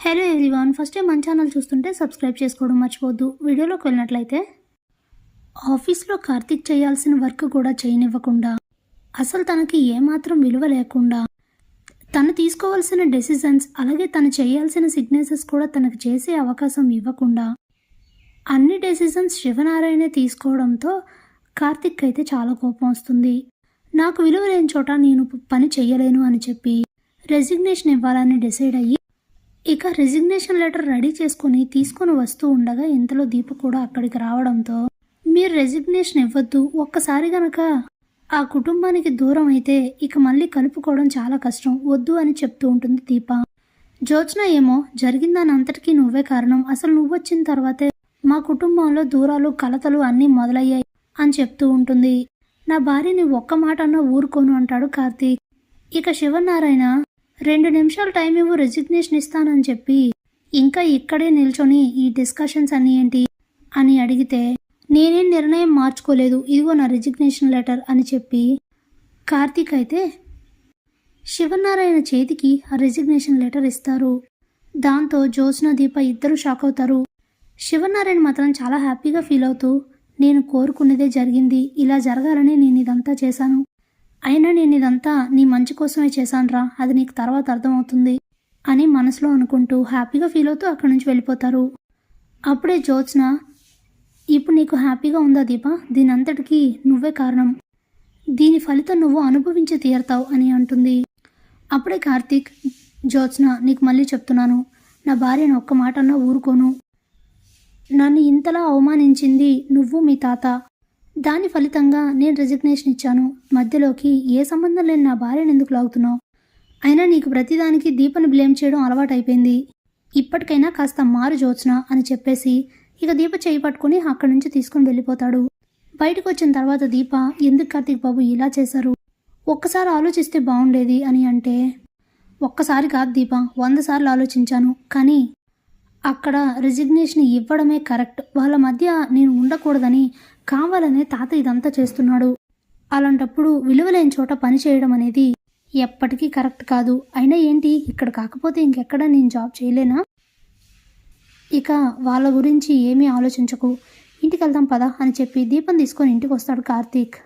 Hello everyone first time మన channel చూస్తుంటే subscribe చేసుకోవడం మర్చిపోద్దు వీడియోలోకి వెళ్ళినట్లయితే ఆఫీస్లో కార్తిక్ చేయాల్సిన వర్క్ కూడా చేయనివ్వకుండా అసలు తనకి ఏమాత్రం విలువ లేకుండా తను తీసుకోవాల్సిన డెసిజన్స్ అలాగే తను చేయాల్సిన సిగ్నేచర్స్ కూడా తనకు చేసే అవకాశం ఇవ్వకుండా అన్ని డెసిజన్స్ శివనారాయణే తీసుకోవడంతో కార్తిక్ అయితే చాలా కోపం వస్తుంది. నాకు విలువ లేని చోట నేను పని చెయ్యలేను అని చెప్పి రెసిగ్నేషన్ ఇవ్వాలని డిసైడ్ అయ్యి ఇక రెసిగ్నేషన్ లెటర్ రెడీ చేసుకుని తీసుకొని వస్తూ ఉండగా ఇంతలో దీప కూడా అక్కడికి రావడంతో మీరు రెసిగ్నేషన్ ఇవ్వద్దు ఒక్కసారి గనక ఆ కుటుంబానికి దూరం అయితే ఇక మళ్ళీ కలుపుకోవడం చాలా కష్టం వద్దు అని చెప్తూ ఉంటుంది దీప. జ్యోత్స్న ఏమో జరిగిందని అంతటికీ నువ్వే కారణం. అసలు నువ్వు వచ్చిన తర్వాతే మా కుటుంబంలో దూరాలు కలతలు అన్నీ మొదలయ్యాయి అని చెప్తూ ఉంటుంది. నా భార్యని ఒక్క మాట అన్న ఊరుకోను అంటాడు కార్తీక్. ఇక శివనారాయణ రెండు నిమిషాలు టైం ఇవ్వు రెజిగ్నేషన్ ఇస్తానని చెప్పి. ఇంకా ఇక్కడే నిల్చొని ఈ డిస్కషన్స్ అన్నీ ఏంటి అని అడిగితే నేనేం నిర్ణయం మార్చుకోలేదు ఇదిగో నా రెజిగ్నేషన్ లెటర్ అని చెప్పి. కార్తీక్ అయితే శివనారాయణ చేతికి ఆ రెసిగ్నేషన్ లెటర్ ఇస్తారు. దాంతో జ్యోత్స్న దీప ఇద్దరు షాక్ అవుతారు. శివనారాయణ మాత్రం చాలా హ్యాపీగా ఫీల్ అవుతూ నేను కోరుకున్నదే జరిగింది ఇలా జరగాలని నేను ఇదంతా చేశాను. అయినా నేను ఇదంతా నీ మంచి కోసమే చేశానురా. అది నీకు తర్వాత అర్థమవుతుంది అని మనసులో అనుకుంటూ హ్యాపీగా ఫీల్ అవుతూ అక్కడి నుంచి వెళ్ళిపోతారు. అప్పుడే జ్యోత్స్న ఇప్పుడు నీకు హ్యాపీగా ఉందా దీప? దీని అంతటికీ నువ్వే కారణం. దీని ఫలితం నువ్వు అనుభవించి తీరతావు అని అంటుంది. అప్పుడే కార్తీక్ జ్యోత్స్న నీకు మళ్ళీ చెప్తున్నాను. నా భార్యను ఒక్క మాట అన్నా ఊరుకోను. నన్ను ఇంతలా అవమానించింది నువ్వు మీ తాత. దాని ఫలితంగా నేను రెజిగ్నేషన్ ఇచ్చాను. మధ్యలోకి ఏ సంబంధం లేని నా భార్యను ఎందుకు లాగుతున్నావు? అయినా నీకు ప్రతిదానికి దీపను బ్లేమ్ చేయడం అలవాటైపోయింది. ఇప్పటికైనా కాస్త మారు జోత్స్న అని చెప్పేసి ఇక దీప చేయి పట్టుకుని అక్కడి నుంచి తీసుకుని వెళ్ళిపోతాడు. బయటకు వచ్చిన తర్వాత దీప ఎందుకు కార్తీక్ బాబు ఇలా చేశారు? ఒక్కసారి ఆలోచిస్తే బాగుండేది అని అంటే ఒక్కసారి కాదు దీప వంద సార్లు ఆలోచించాను. కానీ అక్కడ రెజిగ్నేషన్ ఇవ్వడమే కరెక్ట్. వాళ్ళ మధ్య నేను ఉండకూడదని కావాలనే తాత ఇదంతా చేస్తున్నాడు. అలాంటప్పుడు విలువలేని చోట పని చేయడం అనేది ఎప్పటికీ కరెక్ట్ కాదు. అయినా ఏంటి? ఇక్కడ కాకపోతే ఇంకెక్కడ నేను జాబ్ చేయలేనా? ఇక వాళ్ళ గురించి ఏమీ ఆలోచించకు. ఇంటికి వెళ్దాం పదా అని చెప్పి దీపం తీసుకొని ఇంటికి వస్తాడు కార్తీక్.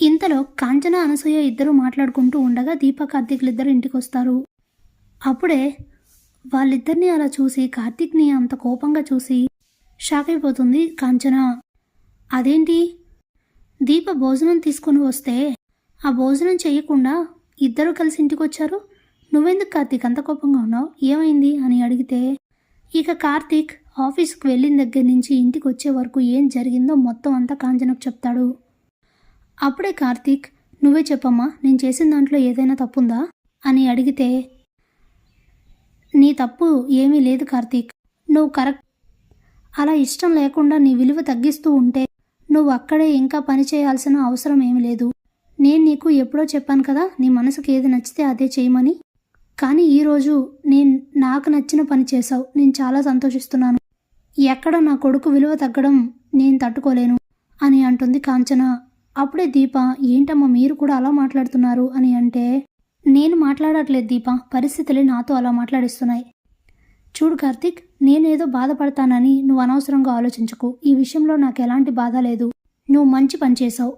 ఇంతలో కాంచన అనసూయ ఇద్దరు మాట్లాడుకుంటూ ఉండగా దీప కార్తీక్లు ఇద్దరు ఇంటికి వస్తారు. అప్పుడే వాళ్ళిద్దరిని అలా చూసి కార్తీక్ని అంత కోపంగా చూసి షాక్ అయిపోతుంది కాంచన. అదేంటి? దీప భోజనం తీసుకొని వస్తే ఆ భోజనం చేయకుండా ఇద్దరు కలిసి ఇంటికి వచ్చారు నువ్వెందుకు కార్తీక్ అంత కోపంగా ఉన్నావు? ఏమైంది? అని అడిగితే ఇక కార్తీక్ ఆఫీస్కి వెళ్ళిన దగ్గర నుంచి ఇంటికి వచ్చే వరకు ఏం జరిగిందో మొత్తం అంతా కాంచనకు చెప్తాడు. అప్పుడే కార్తీక్ నువ్వే చెప్పమ్మా నేను చేసిన దాంట్లో ఏదైనా తప్పుందా? అని అడిగితే నీ తప్పు ఏమీ లేదు కార్తీక్. నువ్వు కరెక్ట్. అలా ఇష్టం లేకుండా నీ విలువ తగ్గిస్తూ ఉంటే నువ్వు అక్కడే ఇంకా పని చేయాల్సిన అవసరం ఏమీ లేదు. నేను నీకు ఎప్పుడో చెప్పాను కదా నీ మనసుకు ఏది నచ్చితే అదే చేయమని. కానీ ఈరోజు నేను నాకు నచ్చిన పని చేశావు. నేను చాలా సంతోషిస్తున్నాను. ఎక్కడ నా కొడుకు విలువ తగ్గడం నేను తట్టుకోలేను అని అంటుంది కాంచన. అప్పుడే దీప ఏంటమ్మా మీరు కూడా అలా మాట్లాడుతున్నారు? అని అంటే నేను మాట్లాడట్లేదు దీప. పరిస్థితులే నాతో అలా మాట్లాడిస్తున్నాయి. చూడు కార్తిక్ నేనేదో బాధపడతానని నువ్వు అనవసరంగా ఆలోచించకు. ఈ విషయంలో నాకు ఎలాంటి బాధ లేదు. నువ్వు మంచి పని చేసావు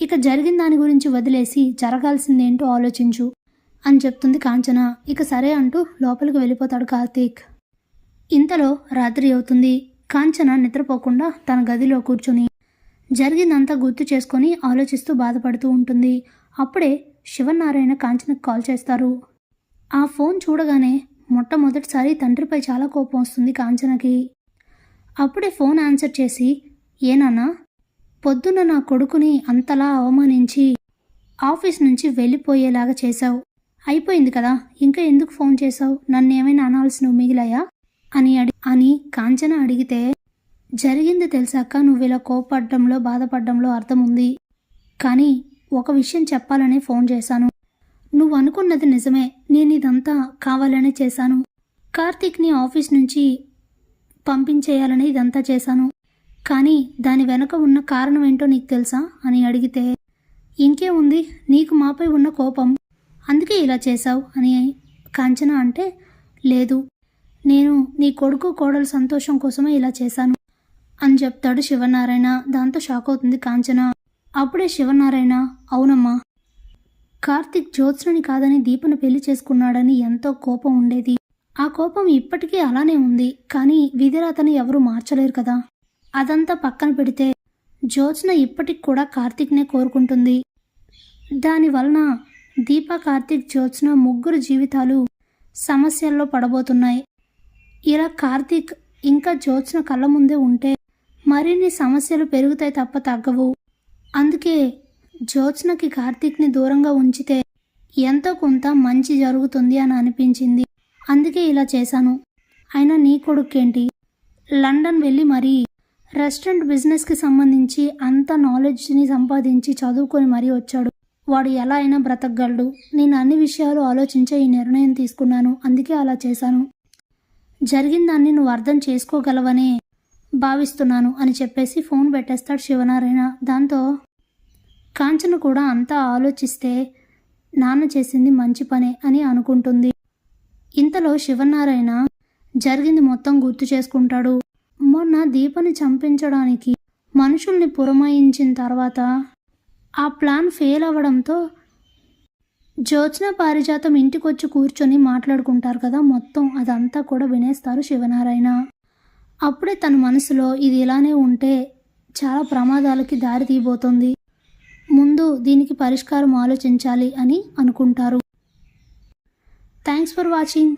ఇక జరిగిన దాని గురించి వదిలేసి జరగాల్సిందేంటో ఆలోచించు అని చెప్తుంది కాంచన. ఇక సరే అంటూ లోపలికి వెళ్ళిపోతాడు కార్తీక్. ఇంతలో రాత్రి అవుతుంది. కాంచన నిద్రపోకుండా తన గదిలో కూర్చుని జరిగిందంతా గుర్తు చేసుకొని ఆలోచిస్తూ బాధపడుతూ ఉంటుంది. అప్పుడే శివనారాయణ కాంచనకు కాల్ చేస్తారు. ఆ ఫోన్ చూడగానే మొట్టమొదటిసారి తండ్రిపై చాలా కోపం వస్తుంది కాంచనకి. అప్పుడే ఫోన్ ఆన్సర్ చేసి ఏనాన్నా పొద్దున్న నా కొడుకుని అంతలా అవమానించి ఆఫీస్ నుంచి వెళ్ళిపోయేలాగా చేశావు. అయిపోయింది కదా ఇంకా ఎందుకు ఫోన్ చేశావు? నన్ను ఏమైనా అనాల్సినవి మిగిలాయా? అని అడి అని కాంచన అడిగితే జరిగింది తెలిసాక నువ్వు ఇలా కోపడ్డంలో బాధపడ్డంలో అర్థం ఉంది కానీ ఒక విషయం చెప్పాలని ఫోన్ చేశాను. అన్నది నిజమే. నేను ఇదంతా కావాలని చేశాను. కార్తీక్ని ఆఫీస్ నుంచి పంపించేయాలని ఇదంతా చేశాను. కానీ దాని వెనుక ఉన్న కారణం ఏంటో నీకు తెలుసా? అని అడిగితే ఇంకే ఉంది. నీకు మాపై ఉన్న కోపం. అందుకే ఇలా చేశావు అని కాంచన అంటే లేదు. నేను నీ కొడుకు కోడలు సంతోషం కోసమే ఇలా చేశాను అని చెప్తాడు శివనారాయణ. దాంతో షాక్ అవుతుంది కాంచన. అప్పుడే శివనారాయణ అవునమ్మా. కార్తిక్ జ్యోత్స్నని కాదని దీపను పెళ్ళి చేసుకున్నాడని ఎంతో కోపం ఉండేది. ఆ కోపం ఇప్పటికీ అలానే ఉంది కానీ విధిరాతను ఎవరూ మార్చలేరు కదా. అదంతా పక్కన పెడితే జ్యోత్స్న ఇప్పటికి కూడా కార్తిక్నే కోరుకుంటుంది. దానివలన దీప కార్తిక్ జ్యోత్స్న ముగ్గురు జీవితాలు సమస్యల్లో పడబోతున్నాయి. ఇలా కార్తిక్ ఇంకా జ్యోత్స్న కళ్ళ ముందే ఉంటే మరిన్ని సమస్యలు పెరుగుతాయి తప్ప తగ్గవు. అందుకే జ్యోత్స్నకి కార్తీక్ని దూరంగా ఉంచితే ఎంతో కొంత మంచి జరుగుతుంది అని అనిపించింది. అందుకే ఇలా చేశాను. అయినా నీ కొడుకేంటి? లండన్ వెళ్ళి మరీ రెస్టారెంట్ బిజినెస్కి సంబంధించి అంత నాలెడ్జ్ని సంపాదించి చదువుకొని మరీ వచ్చాడు. వాడు ఎలా అయినా బ్రతకగలడు. నేను అన్ని విషయాలు ఆలోచించే ఈ నిర్ణయం తీసుకున్నాను. అందుకే అలా చేశాను. జరిగిన దాన్ని నువ్వు అర్థం చేసుకోగలవనే భావిస్తున్నాను అని చెప్పేసి ఫోన్ పెట్టేస్తాడు శివనారాయణ. దాంతో కాంచన కూడా అంతా ఆలోచిస్తే నాన్న చేసింది మంచి పనే అని అనుకుంటుంది. ఇంతలో శివనారాయణ జరిగింది మొత్తం గుర్తు చేసుకుంటాడు. మొన్న దీపని చంపించడానికి మనుషుల్ని పురమాయించిన తర్వాత ఆ ప్లాన్ ఫెయిల్ అవ్వడంతో జ్యోత్స్న పారిజాతం ఇంటికొచ్చి కూర్చొని మాట్లాడుకుంటారు కదా మొత్తం అదంతా కూడా వినేస్తారు శివనారాయణ అప్పుడే తన మనసులో ఇది ఇలానే ఉంటే చాలా ప్రమాదాలకి దారి తీయబోతుంది. దీనికి పరిష్కారం ఆలోచించాలి అని అనుకుంటారు. Thanks for watching